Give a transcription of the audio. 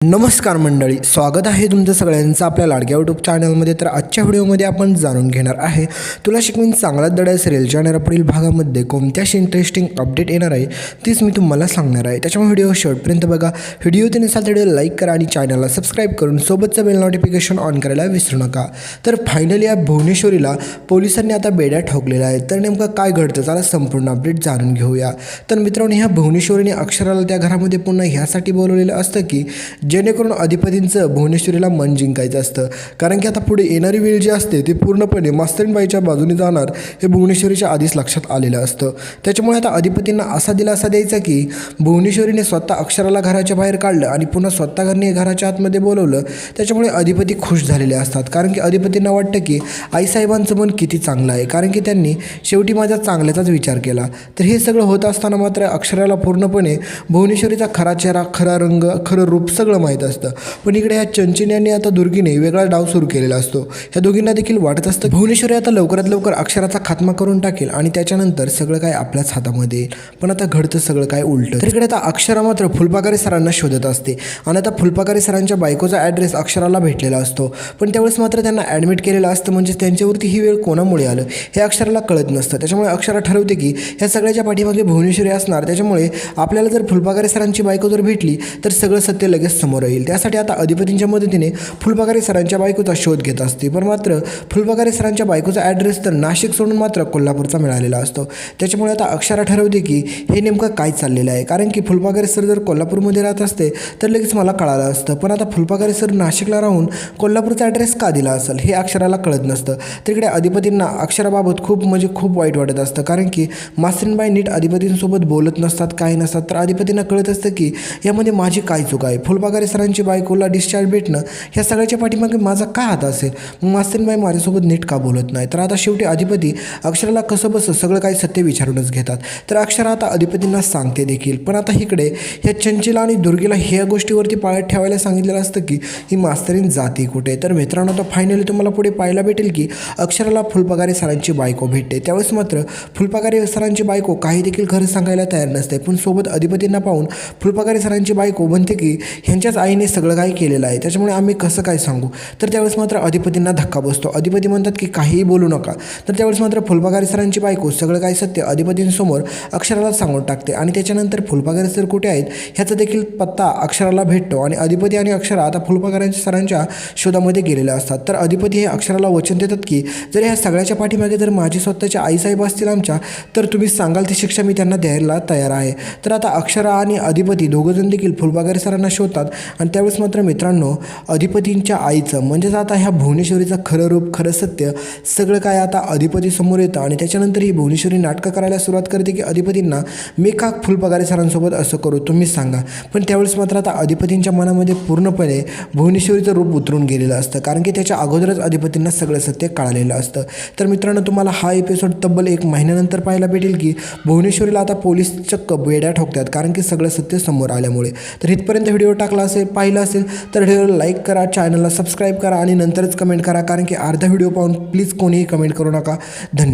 नमस्कार मंडळी स्वागत आहे तुमचं सगळ्यांचं आपल्या लाडक्या यूट्यूब चॅनलमध्ये तर आजच्या व्हिडिओमध्ये आपण जाणून घेणार आहे तुला शिकवीन चांगला दडा रेलच्या येणाऱ्या पुढील भागामध्ये कोणत्याशी इंटरेस्टिंग अपडेट येणार आहे तीच मी तुम्हाला सांगणार आहे. त्याच्यामुळे व्हिडिओ शेवटपर्यंत बघा. व्हिडिओ ते नसाल तर व्हिडिओ लाईक करा आणि चॅनलला सबस्क्राईब करून सोबतचं बेल नोटिफिकेशन ऑन करायला विसरू नका. तर फायनली या भुवनेश्वरीला पोलिसांनी आता बेड्या ठोकलेल्या आहेत. तर नेमकं काय घडतं त्याला संपूर्ण अपडेट जाणून घेऊया. तर मित्रांनो ह्या भुवनेश्वरीने अक्षराला त्या घरामध्ये पुन्हा ह्यासाठी बोलवलेलं असतं की जेणेकरून अधिपतींचं भुवनेश्वरीला मन जिंकायचं असतं. कारण की आता पुढे येणारी वेळ जी असते ती पूर्णपणे मास्तरीणबाईच्या बाजूने जाणार हे भुवनेश्वरीच्या आधीच लक्षात आलेलं असतं. त्याच्यामुळे आता अधिपतींना असा दिलासा द्यायचा की भुवनेश्वरीने स्वतः अक्षराला घराच्या बाहेर काढलं आणि पुन्हा स्वतः घरने घराच्या आतमध्ये बोलवलं त्याच्यामुळे अधिपती खुश झालेले असतात. कारण की अधिपतींना वाटतं की आईसाहेबांचं मन किती चांगलं आहे. कारण की त्यांनी शेवटी माझ्या चांगल्याचाच विचार केला. तर हे सगळं होत असताना मात्र अक्षराला पूर्णपणे भुवनेश्वरीचा खरा चेहरा खरा रंग खरं रूप सगळं माहीत असतं. पण इकडे ह्या चंचिनी आणि आता दुर्गीने वेगळा डाव सुरू केलेला असतो. ह्या दोघींना देखील वाटत असतं भुवनेश्वरी आता लवकरात लवकर अक्षराचा खात्मा करून टाकेल आणि त्याच्यानंतर सगळं काय आपल्याच हातामध्ये येईल. पण आता घडतं सगळं काय उलटं. तर इकडे आता अक्षरा मात्र फुलपाकारी सरांना शोधत असते. आणि आता फुलपाकारी सरांच्या बायकोचा ॲड्रेस अक्षराला भेटलेला असतो. पण त्यावेळेस मात्र त्यांना ॲडमिट केलेलं असतं म्हणजे त्यांच्यावरती ही वेळ कोणामुळे आलं हे अक्षराला कळत नसतं. त्याच्यामुळे अक्षरा ठरवते की ह्या सगळ्याच्या पाठीमागे भुवनेश्वरी असणार. त्याच्यामुळे आपल्याला जर फुलपाकारी सरांची बायको जर भेटली तर सगळं सत्य लगेच समोर येईल. त्यासाठी आता अधिपतींच्या मदतीने फुलपाकारी सरांच्या बायकोचा शोध घेत असते. पण मात्र फुलपाकारी सरांच्या बायकोचा ॲड्रेस तर नाशिक सोडून मात्र कोल्हापूरचा मिळालेला असतो. त्याच्यामुळे आता अक्षरा ठरवते की हे नेमकं काय चाललेलं आहे. कारण की फुलपाकारी सर जर कोल्हापूरमध्ये राहत असते तर लगेच मला कळालं असतं. पण आता फुलपाकारी सर नाशिकला राहून कोल्हापूरचा ॲड्रेस का दिला असेल हे अक्षराला कळत नसतं. तिकडे अधिपतींना अक्षराबाबत खूप म्हणजे खूप वाईट वाटत असतं. कारण की मास्टरीनबाई नीट अधिपतींसोबत बोलत नसतात काही नसतात. तर अधिपतींना कळत असतं की यामध्ये माझी काय चूक आहे? फुलपाकारी सरांची बायकोला डिस्चार्ज भेटणं ह्या सगळ्याच्या पाठीमागे माझा काय हात असेल? मग मास्तरीबाई माझ्यासोबत नीट का बोलत नाही तर आता शेवटी अधिपती अक्षराला कसं बसं सगळं काही सत्य विचारूनच घेतात. तर अक्षरा आता अधिपतींना सांगते देखील. पण आता इकडे ह्या चंचला आणि दुर्गीला ह्या गोष्टीवरती पाळत ठेवायला सांगितलेलं असतं की ही मास्तरीन जाते कुठे? तर मित्रांनो आता फायनली तुम्हाला पुढे पाहायला भेटेल की अक्षराला फुलपगारे सरांची बायको भेटते. त्यावेळेस मात्र फुलपगारे सरांची बायको काही देखील खरं सांगायला तयार नसते. पण सोबत अधिपतींना पाहून फुलपगारे सरांची बायको म्हणते की ह्यांच्या ह्यांच्याच आईने सगळं काही केलेलं आहे. त्याच्यामुळे आम्ही कसं काय सांगू? तर त्यावेळेस मात्र अधिपतींना धक्का बसतो. अधिपती म्हणतात की काहीही बोलू नका. तर त्यावेळेस मात्र फुलबागारी सरांची बायको सगळं काही सत्य अधिपतींसमोर अक्षराला सांगून टाकते. आणि त्याच्यानंतर फुलबागारी सर कुठे आहेत? ह्याचा देखील पत्ता अक्षराला भेटतो. आणि अधिपती आणि अक्षरा आता फुलबागारी सरांच्या शोधामध्ये गेलेल्या असतात. तर अधिपती हे अक्षराला वचन देतात की जर ह्या सगळ्याच्या पाठीमागे जर माझी स्वतःच्या आईसाहेब असतील आमच्या तर तुम्ही सांगाल ती शिक्षा मी त्यांना द्यायला तयार आहे. तर आता अक्षरा आणि अधिपती दोघंजण देखील फुलबागारी सरांना शोधतात. आणि त्यावेळेस मात्र मित्रांनो अधिपतींच्या आईचं म्हणजेच आता ह्या भुवनेश्वरीचं खरं रूप खरं सत्य सगळं काय आता अधिपती समोर येतं आणि त्याच्यानंतर ही भुवनेश्वरी नाटकं करायला सुरुवात करते की अधिपतींना मी का फुलपगारे सरांसोबत असं करू तुम्हीच सांगा. पण त्यावेळेस मात्र आता अधिपतींच्या मनामध्ये पूर्णपणे भुवनेश्वरीचं रूप उतरून गेलेलं असतं कारण की त्याच्या अगोदरच अधिपतींना सगळं सत्य कळालेलं असतं. तर मित्रांनो तुम्हाला हा एपिसोड तब्बल एक महिन्यानंतर पाहायला भेटेल की भुवनेश्वरीला आता पोलीस चक्क बेड्या ठोकतात कारण की सगळं सत्य समोर आल्यामुळे. तर इथपर्यंत व्हिडिओ टाकला असेल पाहिलं असेल तर व्हिडिओला लाईक करा चॅनलला सबस्क्राईब करा आणि नंतरच कमेंट करा कारण की अर्धा व्हिडिओ पाहून प्लीज कोणीही कमेंट करू नका. धन्यवाद.